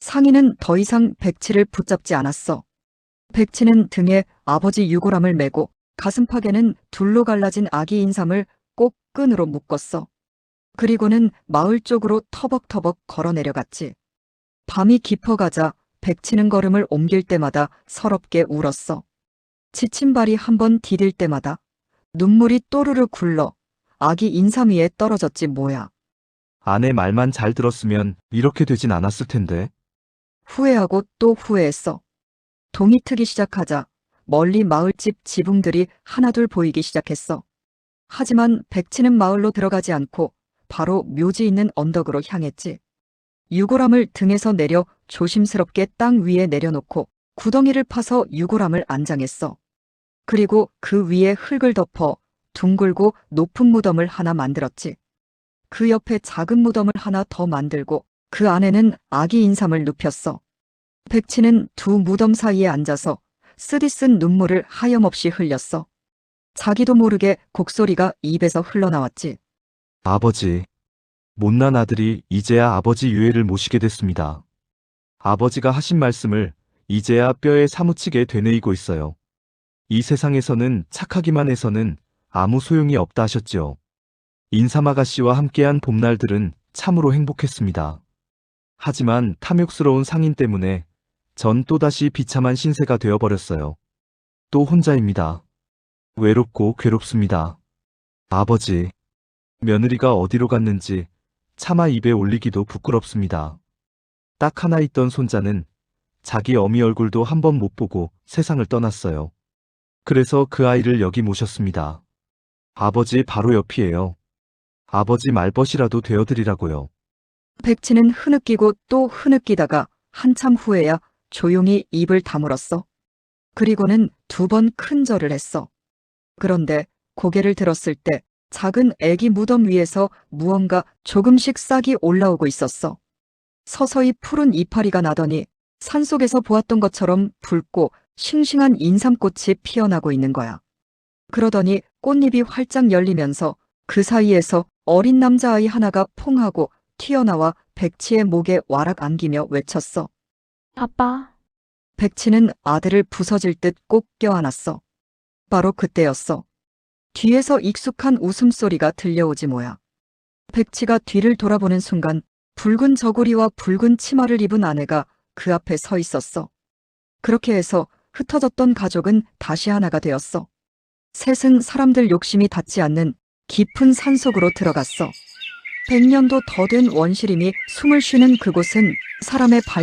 상인은 더 이상 백치를 붙잡지 않았어. 백치는 등에 아버지 유골함을 메고 가슴팍에는 둘로 갈라진 아기 인삼을 꼭 끈으로 묶었어. 그리고는 마을 쪽으로 터벅터벅 걸어 내려갔지. 밤이 깊어가자 백치는 걸음을 옮길 때마다 서럽게 울었어. 지친 발이 한 번 디딜 때마다 눈물이 또르르 굴러 아기 인삼 위에 떨어졌지 뭐야. 아내 말만 잘 들었으면 이렇게 되진 않았을 텐데. 후회하고 또 후회했어. 동이 트기 시작하자 멀리 마을집 지붕들이 하나둘 보이기 시작했어. 하지만 백치는 마을로 들어가지 않고 바로 묘지 있는 언덕으로 향했지. 유골함을 등에서 내려 조심스럽게 땅 위에 내려놓고 구덩이를 파서 유골함을 안장했어. 그리고 그 위에 흙을 덮어 둥글고 높은 무덤을 하나 만들었지. 그 옆에 작은 무덤을 하나 더 만들고 그 안에는 아기 인삼을 눕혔어. 백치는 두 무덤 사이에 앉아서 쓰디쓴 눈물을 하염없이 흘렸어. 자기도 모르게 곡소리가 입에서 흘러나왔지. 아버지. 못난 아들이 이제야 아버지 유해를 모시게 됐습니다. 아버지가 하신 말씀을 이제야 뼈에 사무치게 되뇌이고 있어요. 이 세상에서는 착하기만 해서는 아무 소용이 없다 하셨지요. 인삼 아가씨와 함께한 봄날들은 참으로 행복했습니다. 하지만 탐욕스러운 상인 때문에 전 또다시 비참한 신세가 되어버렸어요. 또 혼자입니다. 외롭고 괴롭습니다. 아버지. 며느리가 어디로 갔는지 차마 입에 올리기도 부끄럽습니다. 딱 하나 있던 손자는 자기 어미 얼굴도 한 번 못 보고 세상을 떠났어요. 그래서 그 아이를 여기 모셨습니다. 아버지 바로 옆이에요. 아버지 말벗이라도 되어드리라고요. 백치는 흐느끼고 또 흐느끼다가 한참 후에야 조용히 입을 다물었어. 그리고는 두 번 큰 절을 했어. 그런데 고개를 들었을 때 작은 애기 무덤 위에서 무언가 조금씩 싹이 올라오고 있었어. 서서히 푸른 이파리가 나더니 산속에서 보았던 것처럼 붉고 싱싱한 인삼꽃이 피어나고 있는 거야. 그러더니 꽃잎이 활짝 열리면서 그 사이에서 어린 남자아이 하나가 퐁하고 튀어나와 백치의 목에 와락 안기며 외쳤어. 아빠, 백치는 아들을 부서질 듯 꼭 껴안았어. 바로 그때였어. 뒤에서 익숙한 웃음소리가 들려오지 뭐야. 백치가 뒤를 돌아보는 순간 붉은 저고리와 붉은 치마를 입은 아내가 그 앞에 서 있었어. 그렇게 해서 흩어졌던 가족은 다시 하나가 되었어. 셋은 사람들 욕심이 닿지 않는 깊은 산속으로 들어갔어. 백년도 더 된 원시림이 숨을 쉬는 그곳은 사람의 발